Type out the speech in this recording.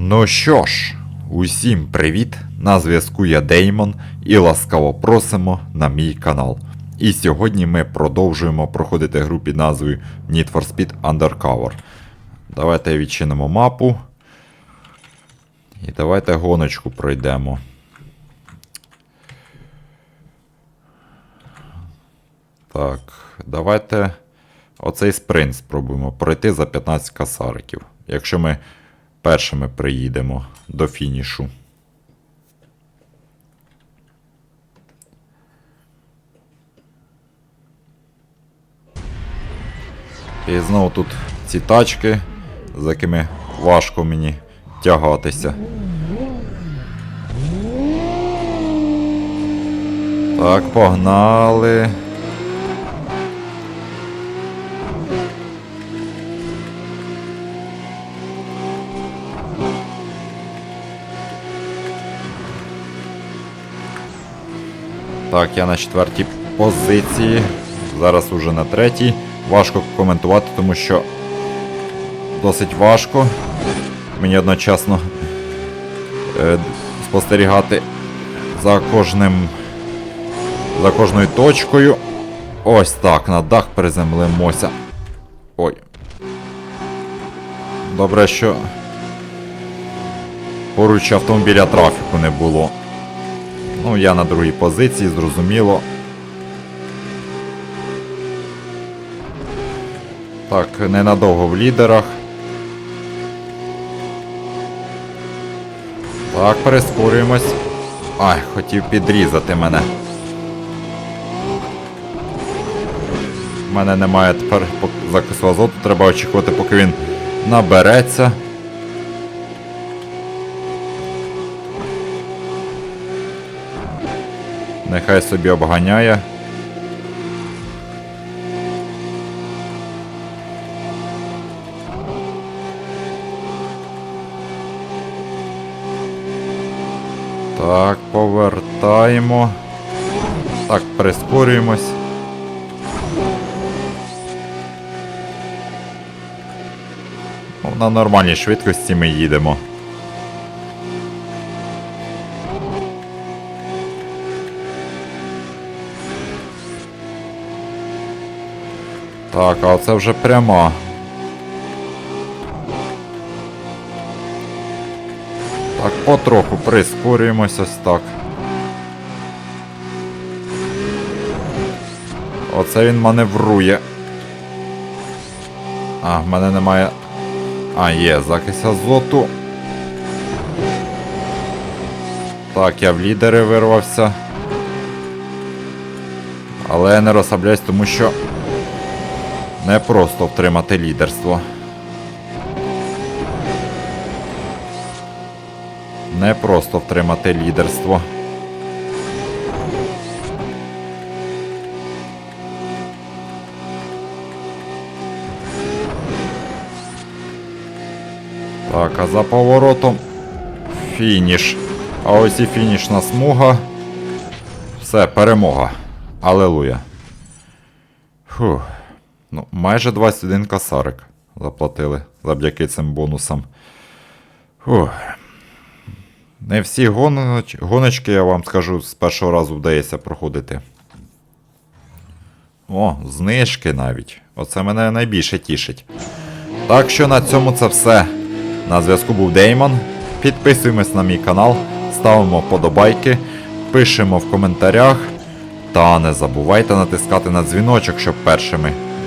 Ну що ж, усім привіт! На зв'язку я Деймон і ласкаво просимо на мій канал. І сьогодні ми продовжуємо проходити гру під назвою Need for Speed Undercover. Давайте відчинимо мапу. І давайте гоночку пройдемо. Так, давайте оцей спринт спробуємо пройти за 15 касариків. Якщо ми першими приїдемо до фінішу. І знову тут ці тачки, за якими важко мені тягатися. Так, погнали. Так, я на четвертій позиції. Зараз уже на третій. Важко коментувати, тому що досить важко. Мені одночасно е, спостерігати за кожним. За кожною точкою. Ось так, на дах приземлимося. Ой. Добре, що поруч автомобіля трафіку не було. Ну, я на другій позиції, зрозуміло. Так, ненадовго в лідерах. Так, перескорюємось. Ай, хотів підрізати мене. У мене немає тепер закису азоту, треба очікувати, поки він набереться. Нехай собі обганяє. Так, повертаємо. Так, прискорюємось. Ну, На нормальній швидкості ми їдемо. Так, а це вже пряма. Так, потроху прискорюємось ось так. Оце він маневрує. А, в мене немає. А, є, закись азоту. Так, я в лідери вирвався. Але я не розслабляюсь, тому що не просто втримати лідерство. Не просто втримати лідерство. Так, а за поворотом фініш. А ось і фінішна смуга. Все, перемога. Алелуя. Фух. Ну, майже 21 косарик заплатили завдяки цим бонусам. Фух. Не всі гоноч... гоночки, я вам скажу, з першого разу вдається проходити. О, знижки навіть. Оце мене найбільше тішить. Так що на цьому це все. На зв'язку був Деймон. Підписуємось на мій канал, ставимо подобайки, пишемо в коментарях. Та не забувайте натискати на дзвіночок, щоб першими